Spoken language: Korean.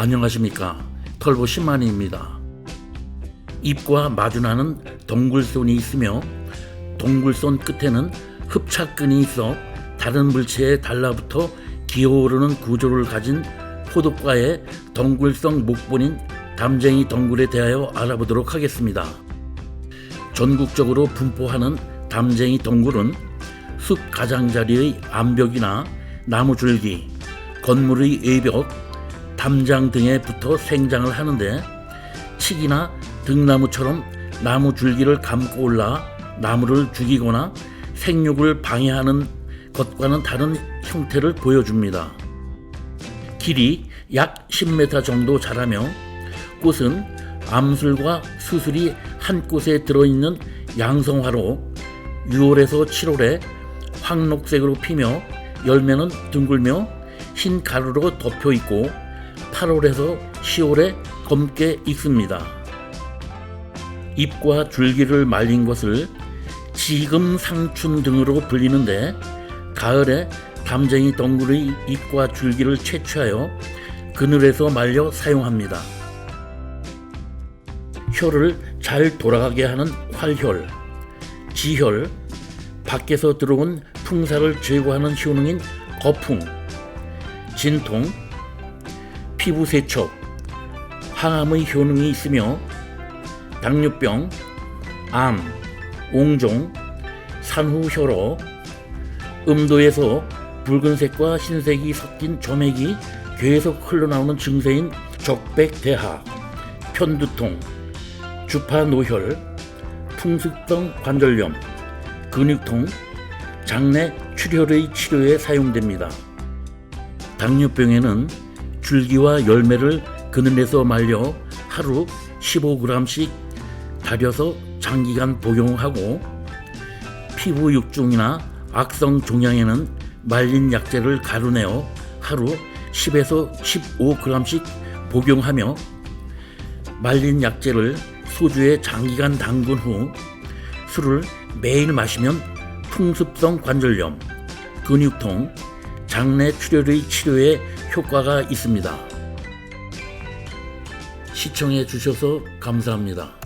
안녕하십니까 털보 10만입니다. 입과 마주나는 동굴손이 있으며 동굴손 끝에는 흡착근이 있어 다른 물체에 달라붙어 기어오르는 구조를 가진 호독과의 동굴성 목본인 담쟁이 동굴에 대하여 알아보도록 하겠습니다. 전국적으로 분포하는 담쟁이 동굴은 숲 가장자리의 암벽이나 나무 줄기, 건물의 외벽, 담장 등에 붙어 생장을 하는데 칡이나 등나무처럼 나무 줄기를 감고 올라 나무를 죽이거나 생육을 방해하는 것과는 다른 형태를 보여줍니다. 길이 약 10m 정도 자라며 꽃은 암술과 수술이 한 꽃에 들어있는 양성화로 6월에서 7월에 황록색으로 피며 열매는 둥글며 흰 가루로 덮여 있고 8월에서 10월에 검게 익습니다. 잎과 줄기를 말린 것을 지금 상춘 등으로 불리는데 가을에 담쟁이 덩굴의 잎과 줄기를 채취하여 그늘에서 말려 사용합니다. 혀를 잘 돌아가게 하는 활혈, 지혈, 밖에서 들어온 풍사를 제거하는 효능인 거풍, 진통, 피부 세척, 항암의 효능이 있으며 당뇨병, 암, 옹종, 산후혈호, 음도에서 붉은색과 흰색이 섞인 점액이 계속 흘러나오는 증세인 적백대하, 편두통, 주파노혈, 풍습성 관절염, 근육통, 장내 출혈의 치료에 사용됩니다. 당뇨병에는 줄기와 열매를 그늘에서 말려 하루 15g씩 달여서 장기간 복용하고 피부 육중이나 악성 종양에는 말린 약재를 가루내어 하루 10에서 15g씩 복용하며 말린 약재를 소주에 장기간 담근 후 술을 매일 마시면 풍습성 관절염, 근육통, 장내 출혈의 치료에 효과가 있습니다. 시청해 주셔서 감사합니다.